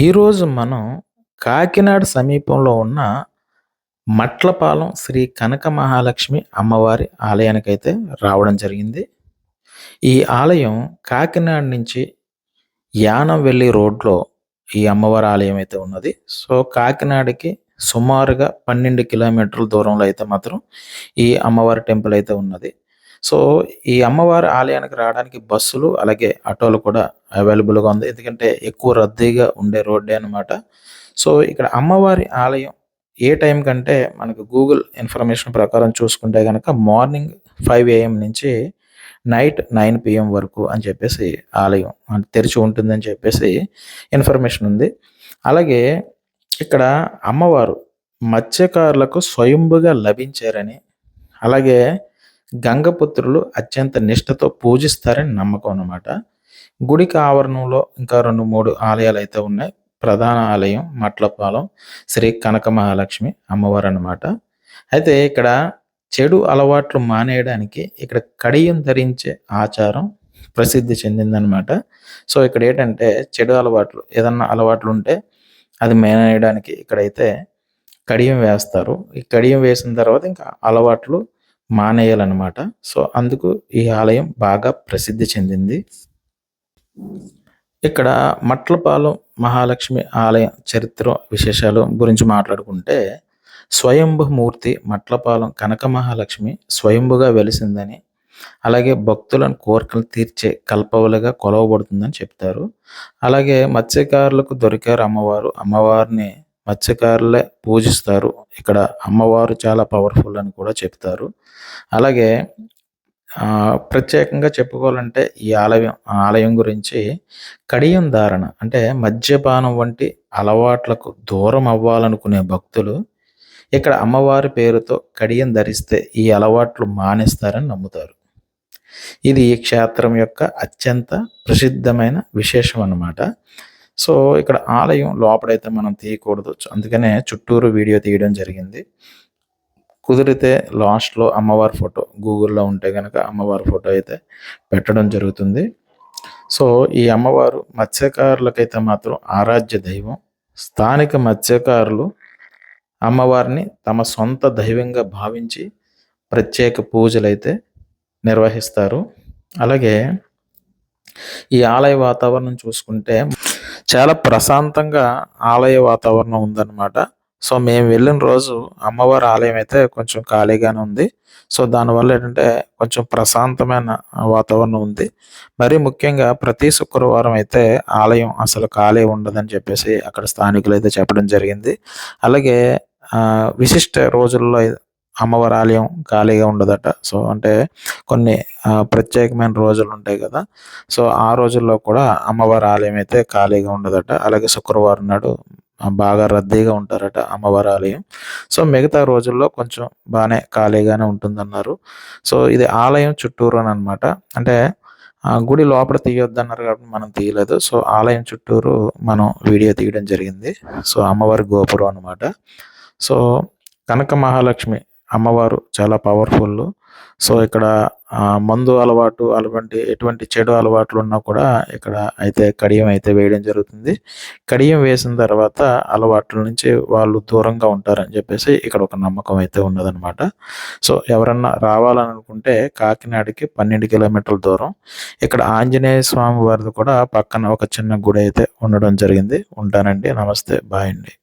ఈరోజు మనం కాకినాడ సమీపంలో ఉన్న మట్లపాలెం శ్రీ కనక మహాలక్ష్మి అమ్మవారి ఆలయానికైతే రావడం జరిగింది. ఈ ఆలయం కాకినాడ నుంచి యానం వెళ్ళి రోడ్లో ఈ అమ్మవారి ఆలయం అయితే ఉన్నది. సో కాకినాడకి సుమారుగా పన్నెండు కిలోమీటర్ల దూరంలో అయితే మాత్రం ఈ అమ్మవారి టెంపుల్ అయితే ఉన్నది. సో ఈ అమ్మవారి ఆలయానికి రావడానికి బస్సులు అలాగే ఆటోలు కూడా అవైలబుల్గా ఉంది. ఎందుకంటే ఎక్కువ రద్దీగా ఉండే రోడ్డే అనమాట సో ఇక్కడ అమ్మవారి ఆలయం ఏ టైం కంటే మనకు గూగుల్ ఇన్ఫర్మేషన్ ప్రకారం చూసుకుంటే కనుక మార్నింగ్ ఫైవ్ ఏఎం నుంచి నైట్ నైన్ పిఎం వరకు అని చెప్పేసి ఆలయం తెరిచి ఉంటుందని చెప్పేసి ఇన్ఫర్మేషన్ ఉంది. అలాగే ఇక్కడ అమ్మవారు మత్స్యకారులకు స్వయంభుగా లభించారని అలాగే గంగపుత్రులు అత్యంత నిష్ఠతో పూజిస్తారని నమ్మకం అన్నమాట. గుడికి ఆవరణంలో ఇంకా రెండు మూడు ఆలయాలు అయితే ఉన్నాయి. ప్రధాన ఆలయం మట్లపాలెం శ్రీ కనక మహాలక్ష్మి అమ్మవారు అన్నమాట. అయితే ఇక్కడ చెడు అలవాట్లు మానేయడానికి ఇక్కడ కడియం ధరించే ఆచారం ప్రసిద్ధి చెందిందనమాట సో ఇక్కడ ఏంటంటే చెడు అలవాట్లు ఏదన్నా అలవాట్లు ఉంటే అది మేనేయడానికి ఇక్కడైతే కడియం వేస్తారు. ఈ కడియం వేసిన తర్వాత ఇంకా అలవాట్లు మానేయాలన్నమాట. సో అందుకు ఈ ఆలయం బాగా ప్రసిద్ధి చెందింది. ఇక్కడ మట్లపాలెం మహాలక్ష్మి ఆలయం చరిత్ర విశేషాలు గురించి మాట్లాడుకుంటే స్వయంభుమూర్తి మట్లపాలెం కనక మహాలక్ష్మి స్వయంభుగా వెలిసిందని అలాగే భక్తులను కోరికలు తీర్చే కల్పవలుగా కొలవబడుతుందని చెప్తారు. అలాగే మత్స్యకారులకు దొరికారు అమ్మవారు. అమ్మవారిని మత్స్యకారులే పూజిస్తారు. ఇక్కడ అమ్మవారు చాలా పవర్ఫుల్ అని కూడా చెప్తారు. అలాగే ప్రత్యేకంగా చెప్పుకోవాలంటే ఈ ఆలయం ఆలయం గురించి కడియం ధారణ అంటే మద్యపానం వంటి అలవాట్లకు దూరం అవ్వాలనుకునే భక్తులు ఇక్కడ అమ్మవారి పేరుతో కడియం ధరిస్తే ఈ అలవాట్లు మానేస్తారని నమ్ముతారు. ఇది ఈ క్షేత్రం యొక్క అత్యంత ప్రసిద్ధమైన విశేషం అన్నమాట. సో ఇక్కడ ఆలయం లోపలైతే మనం తీయకూడదు. అందుకనే చుట్టూరు వీడియో తీయడం జరిగింది. కుదిరితే లాస్ట్లో అమ్మవారి ఫోటో గూగుల్లో ఉంటే కనుక అమ్మవారి ఫోటో అయితే పెట్టడం జరుగుతుంది. సో ఈ అమ్మవారు మత్స్యకారులకైతే మాత్రం ఆరాధ్య దైవం. స్థానిక మత్స్యకారులు అమ్మవారిని తమ సొంత దైవంగా భావించి ప్రత్యేక పూజలు అయితే నిర్వహిస్తారు. అలాగే ఈ ఆలయ వాతావరణం చూసుకుంటే చాలా ప్రశాంతంగా ఆలయ వాతావరణం ఉందన్నమాట. సో మేము వెళ్ళిన రోజు అమ్మవారి ఆలయం అయితే కొంచెం ఖాళీగానే ఉంది. సో దానివల్ల ఏంటంటే కొంచెం ప్రశాంతమైన వాతావరణం ఉంది. మరీ ముఖ్యంగా ప్రతి శుక్రవారం అయితే ఆలయం అసలు ఖాళీ ఉండదని చెప్పేసి అక్కడ స్థానికులు అయితే చెప్పడం జరిగింది. అలాగే విశిష్ట రోజుల్లో అమ్మవారి ఆలయం ఖాళీగా ఉండదట. సో అంటే కొన్ని ప్రత్యేకమైన రోజులు ఉంటాయి కదా. సో ఆ రోజుల్లో కూడా అమ్మవారి ఆలయం అయితే ఖాళీగా ఉండదట. అలాగే శుక్రవారం నాడు బాగా రద్దీగా ఉంటారట అమ్మవారి ఆలయం. సో మిగతా రోజుల్లో కొంచెం బాగానే ఖాళీగానే ఉంటుందన్నారు. సో ఇది ఆలయం చుట్టూరు అని అనమాట అంటే గుడి లోపల తీయొద్దు అన్నారు కాబట్టి మనం తీయలేదు. సో ఆలయం చుట్టూరు మనం వీడియో తీయడం జరిగింది. సో అమ్మవారి గోపురం అనమాట సో కనక మహాలక్ష్మి అమ్మవారు చాలా పవర్ఫుల్. సో ఇక్కడ మందు అలవాటు అటువంటి ఎటువంటి చెడు అలవాట్లు ఉన్నా కూడా ఇక్కడ అయితే కడియం అయితే వేయడం జరుగుతుంది. కడియం వేసిన తర్వాత అలవాట్ల నుంచి వాళ్ళు దూరంగా ఉంటారని చెప్పేసి ఇక్కడ ఒక నమ్మకం అయితే ఉన్నదనమాట సో ఎవరన్నా రావాలనుకుంటే కాకినాడకి పన్నెండు కిలోమీటర్ల దూరం. ఇక్కడ ఆంజనేయ స్వామి వారిది కూడా పక్కన ఒక చిన్న గుడి అయితే ఉండడం జరిగింది. ఉంటానండి. నమస్తే. బాయ్ అండి.